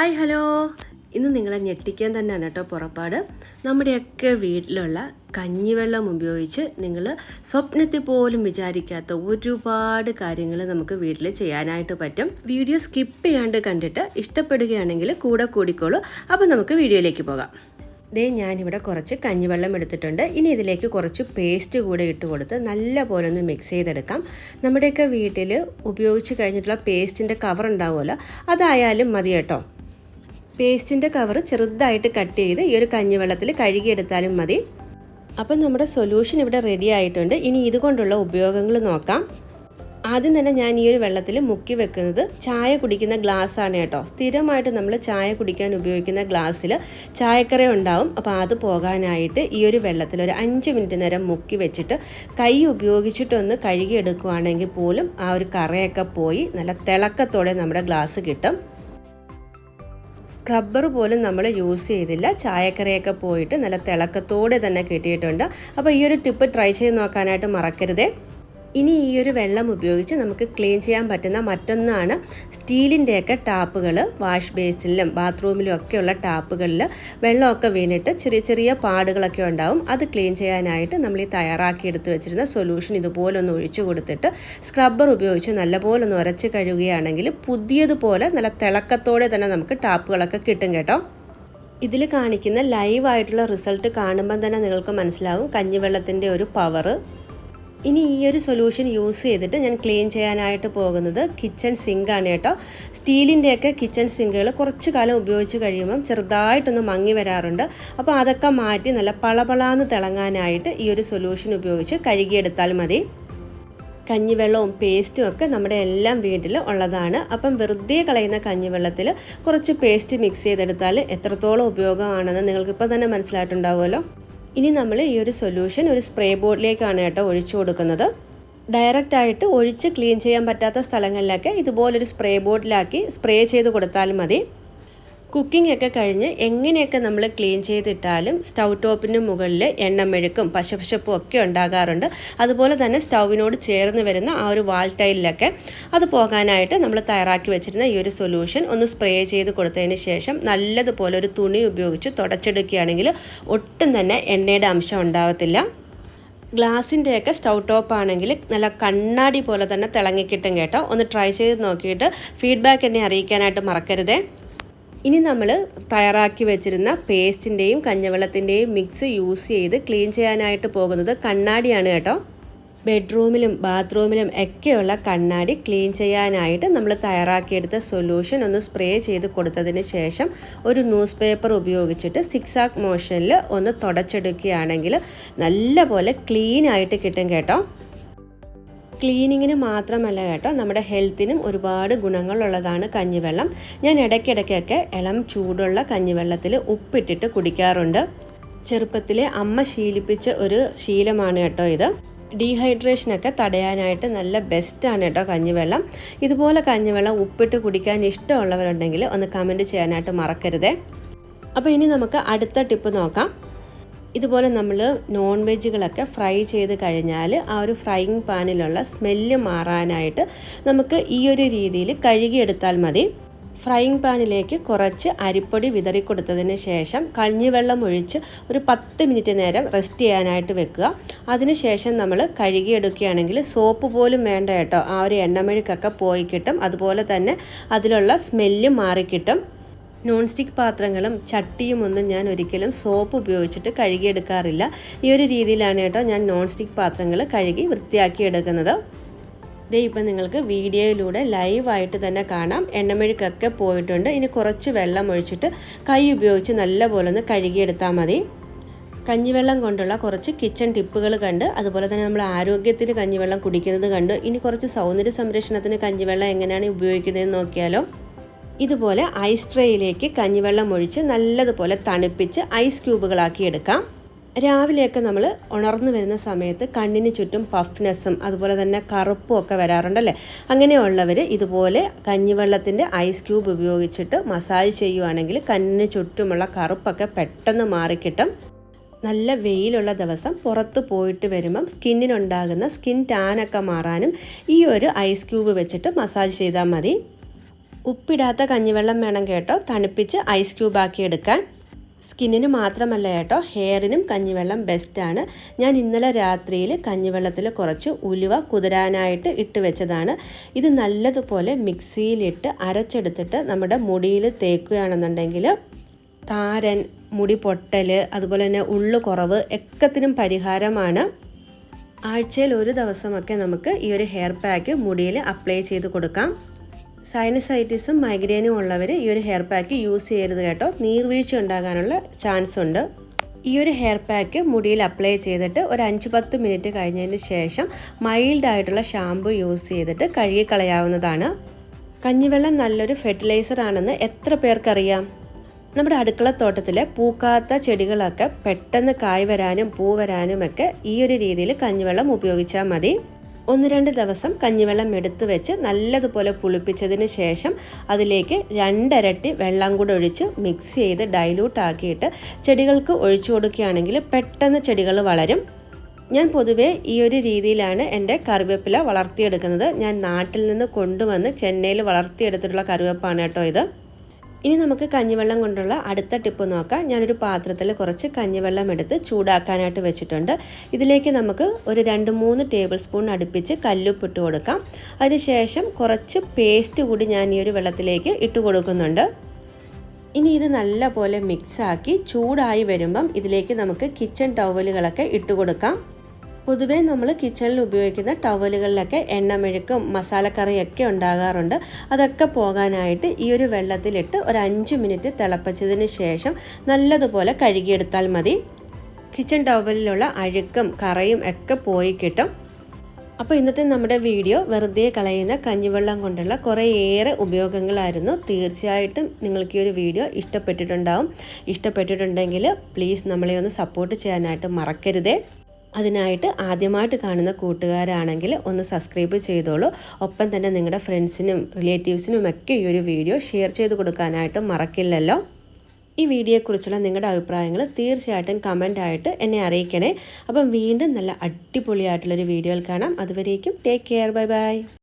Hi hello. ഇന്ന് നിങ്ങളെ ഞെട്ടിക്കാൻ തന്നെയാണ് കേട്ടോ പുറപ്പാട്. നമ്മുടെയൊക്കെ വീട്ടിലുള്ള കഞ്ഞിവെള്ളം ഉപയോഗിച്ച് നിങ്ങൾ സ്വപ്നത്തിൽ പോലും വിചാരിക്കാത്ത ഒരുപാട് കാര്യങ്ങൾ നമുക്ക് വീട്ടിൽ ചെയ്യാനായിട്ട് പറ്റും. വീഡിയോ സ്കിപ്പ് ചെയ്യാണ്ട് കണ്ടിട്ട് ഇഷ്ടപ്പെടുകയാണെങ്കിൽ കൂടെ കൂടിക്കോളൂ. അപ്പോൾ നമുക്ക് വീഡിയോയിലേക്ക് പോകാം. ദേ ഞാനിവിടെ കുറച്ച് കഞ്ഞിവെള്ളം എടുത്തിട്ടുണ്ട്. ഇനി ഇതിലേക്ക് കുറച്ച് പേസ്റ്റ് കൂടെ ഇട്ട് കൊടുത്ത് നല്ല പോലെ ഒന്ന് മിക്സ് ചെയ്തെടുക്കാം. നമ്മുടെയൊക്കെ വീട്ടിൽ ഉപയോഗിച്ച് കഴിഞ്ഞിട്ടുള്ള പേസ്റ്റിന്റെ കവർ ഉണ്ടാവുമല്ലോ അതായാലും മതി കേട്ടോ. പേസ്റ്റിന്റെ കവർ ചെറുതായിട്ട് കട്ട് ചെയ്ത് ഈ ഒരു കഞ്ഞിവെള്ളത്തിൽ കഴുകിയെടുത്താലും മതി. അപ്പം നമ്മുടെ സൊല്യൂഷൻ ഇവിടെ റെഡി ആയിട്ടുണ്ട്. ഇനി ഇതുകൊണ്ടുള്ള ഉപയോഗങ്ങൾ നോക്കാം. ആദ്യം തന്നെ ഞാൻ ഈ ഒരു വെള്ളത്തിൽ മുക്കി വെക്കുന്നത് ചായ കുടിക്കുന്ന ഗ്ലാസ് ആണ് കേട്ടോ. സ്ഥിരമായിട്ട് നമ്മൾ ചായ കുടിക്കാൻ ഉപയോഗിക്കുന്ന ഗ്ലാസ്സിൽ ചായക്കറ ഉണ്ടാവും. അപ്പോൾ അത് പോകാനായിട്ട് ഈ ഒരു വെള്ളത്തിൽ ഒരു അഞ്ച് മിനിറ്റ് നേരം മുക്കി വെച്ചിട്ട് കൈ ഉപയോഗിച്ചിട്ടൊന്ന് കഴുകിയെടുക്കുകയാണെങ്കിൽ പോലും ആ ഒരു കറയൊക്കെ പോയി നല്ല തിളക്കത്തോടെ നമ്മുടെ ഗ്ലാസ് കിട്ടും. സ്ക്രബ്ബർ പോലും നമ്മൾ യൂസ് ചെയ്തില്ല. ചായക്കറിയൊക്കെ പോയിട്ട് നല്ല തിളക്കത്തോടെ തന്നെ കിട്ടിയിട്ടുണ്ട്. അപ്പോൾ ഈ ഒരു ടിപ്പ് ട്രൈ ചെയ്ത് നോക്കാനായിട്ട് മറക്കരുതേ. ഇനി ഈ ഒരു വെള്ളം ഉപയോഗിച്ച് നമുക്ക് ക്ലീൻ ചെയ്യാൻ പറ്റുന്ന മറ്റൊന്നാണ് സ്റ്റീലിന്റെയൊക്കെ ടാപ്പുകൾ വാഷ് ബേസിലും ബാത്റൂമിലും ഒക്കെയുള്ള ടാപ്പുകളിൽ വെള്ളമൊക്കെ വീണിട്ട് ചെറിയ ചെറിയ പാടുകളൊക്കെ ഉണ്ടാവും. അത് ക്ലീൻ ചെയ്യാനായിട്ട് നമ്മൾ ഈ തയ്യാറാക്കി എടുത്ത് വെച്ചിരുന്ന സൊല്യൂഷൻ ഇതുപോലെ ഒന്ന് ഒഴിച്ചു കൊടുത്തിട്ട് സ്ക്രബ്ബർ ഉപയോഗിച്ച് നല്ലപോലെ ഒന്ന് ഉരച്ച് കഴുകുകയാണെങ്കിൽ പുതിയതുപോലെ നല്ല തിളക്കത്തോടെ തന്നെ നമുക്ക് ടാപ്പുകളൊക്കെ കിട്ടും കേട്ടോ. ഇതിൽ കാണിക്കുന്ന ലൈവായിട്ടുള്ള റിസൾട്ട് കാണുമ്പം തന്നെ നിങ്ങൾക്ക് മനസ്സിലാവും. കഞ്ഞിവെള്ളത്തിന്റെ ഒരു പവറ് ഇനി ഈ ഒരു സൊല്യൂഷൻ യൂസ് ചെയ്തിട്ട് ഞാൻ ക്ലീൻ ചെയ്യാനായിട്ട് പോകുന്നത് കിച്ചൺ സിങ്കാണ് കേട്ടോ. സ്റ്റീലിന്റെയൊക്കെ കിച്ചൺ സിങ്കുകൾ കുറച്ച് കാലം ഉപയോഗിച്ച് കഴിയുമ്പം ചെറുതായിട്ടൊന്ന് മങ്ങി വരാറുണ്ട്. അപ്പോൾ അതൊക്കെ മാറ്റി നല്ല പളപളാന്ന് തിളങ്ങാനായിട്ട് ഈ ഒരു സൊല്യൂഷൻ ഉപയോഗിച്ച് കഴുകിയെടുത്താൽ മതി. കഞ്ഞിവെള്ളവും പേസ്റ്റും ഒക്കെ നമ്മുടെ എല്ലാം വീട്ടിൽ ഉള്ളതാണ്. അപ്പം വെറുതെ കളയുന്ന കഞ്ഞിവെള്ളത്തിൽ കുറച്ച് പേസ്റ്റ് മിക്സ് ചെയ്തെടുത്താൽ എത്രത്തോളം ഉപയോഗമാണെന്ന് നിങ്ങൾക്കിപ്പോൾ തന്നെ മനസ്സിലായിട്ടുണ്ടാവുമല്ലോ? ഇനി നമ്മൾ ഈ ഒരു സൊല്യൂഷൻ ഒരു സ്പ്രേ ബോർഡിലേക്കാണ് കേട്ടോ ഒഴിച്ചു കൊടുക്കുന്നത്. ഡയറക്റ്റ് ആയിട്ട് ഒഴിച്ച് ക്ലീൻ ചെയ്യാൻ പറ്റാത്ത സ്ഥലങ്ങളിലൊക്കെ ഇതുപോലൊരു സ്പ്രേ ബോർഡിലാക്കി സ്പ്രേ ചെയ്ത് കൊടുത്താൽ മതി. കുക്കിംഗ് ഒക്കെ കഴിഞ്ഞ് എങ്ങനെയൊക്കെ നമ്മൾ ക്ലീൻ ചെയ്തിട്ടാലും സ്റ്റൗ ടോപ്പിന് മുകളിൽ എണ്ണമെഴുക്കും പശപശപ്പും ഒക്കെ ഉണ്ടാകാറുണ്ട്. അതുപോലെ തന്നെ സ്റ്റൗവിനോട് ചേർന്ന് വരുന്ന ആ ഒരു വാൾ ടൈലിലൊക്കെ അത് പോകാനായിട്ട് നമ്മൾ തയ്യാറാക്കി വെച്ചിരുന്ന ഈ ഒരു സൊല്യൂഷൻ ഒന്ന് സ്പ്രേ ചെയ്ത് കൊടുത്തതിന് ശേഷം നല്ലതുപോലെ ഒരു തുണി ഉപയോഗിച്ച് തുടച്ചെടുക്കുകയാണെങ്കിൽ ഒട്ടും തന്നെ എണ്ണയുടെ അംശം ഉണ്ടാവത്തില്ല. ഗ്ലാസിന്റെയൊക്കെ സ്റ്റൗ ടോപ്പ് ആണെങ്കിൽ നല്ല കണ്ണാടി പോലെ തന്നെ തിളങ്ങിക്കിട്ടും കേട്ടോ. ഒന്ന് ട്രൈ ചെയ്ത് നോക്കിയിട്ട് ഫീഡ്ബാക്ക് എന്നെ അറിയിക്കാനായിട്ട് മറക്കരുതേ. ഇനി നമ്മൾ തയ്യാറാക്കി വെച്ചിരുന്ന പേസ്റ്റിന്റെയും കഞ്ഞവെള്ളത്തിന്റെയും മിക്സ് യൂസ് ചെയ്ത് ക്ലീൻ ചെയ്യാനായിട്ട് പോകുന്നത് കണ്ണാടിയാണ് കേട്ടോ. ബെഡ്റൂമിലും ബാത്റൂമിലും ഒക്കെയുള്ള കണ്ണാടി ക്ലീൻ ചെയ്യാനായിട്ട് നമ്മൾ തയ്യാറാക്കിയെടുത്ത സൊല്യൂഷൻ ഒന്ന് സ്പ്രേ ചെയ്ത് കൊടുത്തതിന് ശേഷം ഒരു ന്യൂസ് പേപ്പർ ഉപയോഗിച്ചിട്ട് സിക്സ് ആക്ക് മോഷനിൽ ഒന്ന് തുടച്ചെടുക്കുകയാണെങ്കിൽ നല്ല പോലെ ക്ലീൻ ആയിട്ട് കിട്ടും കേട്ടോ. ക്ലീനിങ്ങിന് മാത്രമല്ല കേട്ടോ നമ്മുടെ ഹെൽത്തിനും ഒരുപാട് ഗുണങ്ങളുള്ളതാണ് കഞ്ഞിവെള്ളം. ഞാൻ ഇടയ്ക്കിടയ്ക്കൊക്കെ ഇളം ചൂടുള്ള കഞ്ഞിവെള്ളത്തിൽ ഉപ്പിട്ടിട്ട് കുടിക്കാറുണ്ട്. ചെറുപ്പത്തിലെ അമ്മ ശീലിപ്പിച്ച ഒരു ശീലമാണ് കേട്ടോ ഇത്. ഡീഹൈഡ്രേഷനൊക്കെ തടയാനായിട്ട് നല്ല ബെസ്റ്റാണ് കേട്ടോ കഞ്ഞിവെള്ളം. ഇതുപോലെ കഞ്ഞിവെള്ളം ഉപ്പിട്ട് കുടിക്കാൻ ഇഷ്ടമുള്ളവരുണ്ടെങ്കിൽ ഒന്ന് കമന്റ് ചെയ്യാനായിട്ട് മറക്കരുതേ. അപ്പോൾ ഇനി നമുക്ക് അടുത്ത ടിപ്പ് നോക്കാം. ഇതുപോലെ നമ്മൾ നോൺ വെജുകളൊക്കെ ഫ്രൈ ചെയ്ത് കഴിഞ്ഞാൽ ആ ഒരു ഫ്രൈയിങ് പാനിലുള്ള സ്മെല്ല് മാറാനായിട്ട് നമുക്ക് ഈ ഒരു രീതിയിൽ കഴുകിയെടുത്താൽ മതി. ഫ്രൈയിങ് പാനിലേക്ക് കുറച്ച് അരിപ്പൊടി വിതറി കൊടുത്തതിന് ശേഷം കഞ്ഞിവെള്ളം ഒഴിച്ച് ഒരു പത്ത് മിനിറ്റ് നേരം റെസ്റ്റ് ചെയ്യാനായിട്ട് വെക്കുക. അതിനുശേഷം നമ്മൾ കഴുകിയെടുക്കുകയാണെങ്കിൽ സോപ്പ് പോലും വേണ്ട കേട്ടോ. ആ ഒരു എണ്ണമെഴുക്കൊക്കെ പോയി കിട്ടും. അതുപോലെ തന്നെ അതിലുള്ള സ്മെല്ല് മാറിക്കിട്ടും നോൺ സ്റ്റിക്ക് പാത്രങ്ങളും ചട്ടിയും ഒന്നും ഞാൻ ഒരിക്കലും സോപ്പ് ഉപയോഗിച്ചിട്ട് കഴുകിയെടുക്കാറില്ല. ഈ ഒരു രീതിയിലാണ് കേട്ടോ ഞാൻ നോൺ സ്റ്റിക്ക് പാത്രങ്ങൾ കഴുകി വൃത്തിയാക്കിയെടുക്കുന്നത്. ഇതേ ഇപ്പം നിങ്ങൾക്ക് വീഡിയോയിലൂടെ ലൈവായിട്ട് തന്നെ കാണാം. എണ്ണമെഴുക്കൊക്കെ പോയിട്ടുണ്ട്. ഇനി കുറച്ച് വെള്ളം ഒഴിച്ചിട്ട് കൈ ഉപയോഗിച്ച് നല്ലപോലെ ഒന്ന് കഴുകിയെടുത്താൽ മതി. കഞ്ഞിവെള്ളം കൊണ്ടുള്ള കുറച്ച് കിച്ചൺ ടിപ്പുകൾ കണ്ട് അതുപോലെ തന്നെ നമ്മൾ ആരോഗ്യത്തിന് കഞ്ഞിവെള്ളം കുടിക്കുന്നത് കണ്ട് ഇനി കുറച്ച് സൗന്ദര്യ സംരക്ഷണത്തിന് കഞ്ഞിവെള്ളം എങ്ങനെയാണ് ഉപയോഗിക്കുന്നതെന്ന് നോക്കിയാലോ. ഇതുപോലെ ഐസ് ട്രേയിലേക്ക് കഞ്ഞിവെള്ളം ഒഴിച്ച് നല്ലതുപോലെ തണുപ്പിച്ച് ഐസ് ക്യൂബുകളാക്കി എടുക്കാം. രാവിലെയൊക്കെ നമ്മൾ ഉണർന്നു വരുന്ന സമയത്ത് കണ്ണിന് ചുറ്റും പഫ്നെസ്സും അതുപോലെ തന്നെ കറുപ്പും ഒക്കെ വരാറുണ്ടല്ലേ? അങ്ങനെയുള്ളവർ ഇതുപോലെ കഞ്ഞിവെള്ളത്തിന്റെ ഐസ് ക്യൂബ് ഉപയോഗിച്ചിട്ട് മസാജ് ചെയ്യുവാണെങ്കിൽ കണ്ണിന് ചുറ്റുമുള്ള കറുപ്പൊക്കെ പെട്ടെന്ന് മാറിക്കിട്ടും. നല്ല വെയിലുള്ള ദിവസം പുറത്ത് പോയിട്ട് വരുമ്പം സ്കിന്നിനുണ്ടാകുന്ന സ്കിൻ ടാനൊക്കെ മാറാനും ഈ ഒരു ഐസ് ക്യൂബ് വെച്ചിട്ട് മസാജ് ചെയ്താൽ മതി. ഉപ്പിടാത്ത കഞ്ഞിവെള്ളം വേണം കേട്ടോ. തണുപ്പിച്ച് ഐസ് ക്യൂബാക്കി എടുക്കാൻ. സ്കിന്നിന് മാത്രമല്ല കേട്ടോ ഹെയറിനും കഞ്ഞിവെള്ളം ബെസ്റ്റാണ് ഞാൻ ഇന്നലെ രാത്രിയിൽ കഞ്ഞിവെള്ളത്തിൽ കുറച്ച് ഉലുവ കുതിരാനായിട്ട് ഇട്ട് വെച്ചതാണ്. ഇത് നല്ലതുപോലെ മിക്സിയിലിട്ട് അരച്ചെടുത്തിട്ട് നമ്മുടെ മുടിയിൽ തേക്കുകയാണെന്നുണ്ടെങ്കിൽ താരൻ മുടി പൊട്ടൽ അതുപോലെ തന്നെ ഉള്ളു കുറവ് എക്കത്തിനും പരിഹാരമാണ്. ആഴ്ചയിൽ ഒരു ദിവസമൊക്കെ നമുക്ക് ഈ ഒരു ഹെയർ പാക്ക് മുടിയിൽ അപ്ലൈ ചെയ്ത് കൊടുക്കാം. സൈനസൈറ്റിസും മൈഗ്രെയിനും ഉള്ളവർ ഈ ഒരു ഹെയർ പാക്ക് യൂസ് ചെയ്യരുത് കേട്ടോ. നീർവീഴ്ച ഉണ്ടാകാനുള്ള ചാൻസ് ഉണ്ട്. ഈ ഒരു ഹെയർ പാക്ക് മുടിയിൽ അപ്ലൈ ചെയ്തിട്ട് ഒരു അഞ്ച് പത്ത് മിനിറ്റ് കഴിഞ്ഞതിന് ശേഷം മൈൽഡ് ആയിട്ടുള്ള ഷാമ്പു യൂസ് ചെയ്തിട്ട് കഴുകിക്കളയാവുന്നതാണ്. കഞ്ഞിവെള്ളം നല്ലൊരു ഫെർട്ടിലൈസർ ആണെന്ന് എത്ര പേർക്കറിയാം? നമ്മുടെ അടുക്കളത്തോട്ടത്തിലെ പൂക്കാത്ത ചെടികളൊക്കെ പെട്ടെന്ന് കായ് വരാനും പൂ വരാനുമൊക്കെ ഈ ഒരു രീതിയിൽ കഞ്ഞിവെള്ളം ഉപയോഗിച്ചാൽ മതി. ഒന്ന് രണ്ട് ദിവസം കഞ്ഞിവെള്ളം എടുത്തു വെച്ച് നല്ലതുപോലെ പുളിപ്പിച്ചതിന് ശേഷം അതിലേക്ക് രണ്ടരട്ടി വെള്ളം കൂടെ ഒഴിച്ച് മിക്സ് ചെയ്ത് ഡൈലൂട്ട് ആക്കിയിട്ട് ചെടികൾക്ക് ഒഴിച്ചു കൊടുക്കുകയാണെങ്കിൽ പെട്ടെന്ന് ചെടികൾ വളരും. ഞാൻ പൊതുവേ ഈ ഒരു രീതിയിലാണ് എന്റെ കറിവേപ്പില വളർത്തിയെടുക്കുന്നത്. ഞാൻ നാട്ടിൽ നിന്ന് കൊണ്ടുവന്ന് ചെന്നൈയിൽ വളർത്തിയെടുത്തിട്ടുള്ള കറിവേപ്പാണ് കേട്ടോ ഇത്. ഇനി നമുക്ക് കഞ്ഞിവെള്ളം കൊണ്ടുള്ള അടുത്ത ടിപ്പ് നോക്കാം. ഞാനൊരു പാത്രത്തിൽ കുറച്ച് കഞ്ഞിവെള്ളം എടുത്ത് ചൂടാക്കാനായിട്ട് വെച്ചിട്ടുണ്ട്. ഇതിലേക്ക് നമുക്ക് ഒരു രണ്ട് മൂന്ന് ടേബിൾ സ്പൂൺ അടുപ്പിച്ച് കല്ലുപ്പിട്ട് കൊടുക്കാം. അതിനുശേഷം കുറച്ച് പേസ്റ്റ് കൂടി ഞാൻ ഈ ഒരു വെള്ളത്തിലേക്ക് ഇട്ട് കൊടുക്കുന്നുണ്ട്. ഇനി ഇത് നല്ലപോലെ മിക്സാക്കി ചൂടായി വരുമ്പം ഇതിലേക്ക് നമുക്ക് കിച്ചൺ ടവലുകളൊക്കെ ഇട്ട് കൊടുക്കാം. പൊതുവേ നമ്മൾ കിച്ചണിൽ ഉപയോഗിക്കുന്ന ടവലുകളിലൊക്കെ എണ്ണമെഴുക്കും മസാലക്കറിയൊക്കെ ഉണ്ടാകാറുണ്ട്. അതൊക്കെ പോകാനായിട്ട് ഈ ഒരു വെള്ളത്തിലിട്ട് ഒരു അഞ്ച് മിനിറ്റ് തിളപ്പിച്ചതിന് ശേഷം നല്ലതുപോലെ കഴുകിയെടുത്താൽ മതി. കിച്ചൺ ടവലിലുള്ള അഴുക്കും കറയും ഒക്കെ പോയി കിട്ടും. അപ്പോൾ ഇന്നത്തെ നമ്മുടെ വീഡിയോ വെറുതെ കളയുന്ന കഞ്ഞിവെള്ളം കൊണ്ടുള്ള കുറേയേറെ ഉപയോഗങ്ങളായിരുന്നു. തീർച്ചയായിട്ടും നിങ്ങൾക്ക് ഈ ഒരു വീഡിയോ ഇഷ്ടപ്പെട്ടിട്ടുണ്ടാവും. ഇഷ്ടപ്പെട്ടിട്ടുണ്ടെങ്കിൽ പ്ലീസ് നമ്മളെ ഒന്ന് സപ്പോർട്ട് ചെയ്യാനായിട്ട് മറക്കരുതേ. അതിനായിട്ട് ആദ്യമായിട്ട് കാണുന്ന കൂട്ടുകാരാണെങ്കിൽ ഒന്ന് സബ്സ്ക്രൈബ് ചെയ്തോളൂ. ഒപ്പം തന്നെ നിങ്ങളുടെ ഫ്രണ്ട്സിനും റിലേറ്റീവ്സിനും ഒക്കെ ഈ ഒരു വീഡിയോ ഷെയർ ചെയ്ത് കൊടുക്കാനായിട്ട് മറക്കില്ലല്ലോ. ഈ വീഡിയോയെക്കുറിച്ചുള്ള നിങ്ങളുടെ അഭിപ്രായങ്ങൾ തീർച്ചയായിട്ടും കമന്റായിട്ട് എന്നെ അറിയിക്കണേ. അപ്പം വീണ്ടും നല്ല അടിപൊളിയായിട്ടുള്ളൊരു വീഡിയോയിൽ കാണാം. അതുവരേക്കും ടേക്ക് കെയർ ബൈ ബൈ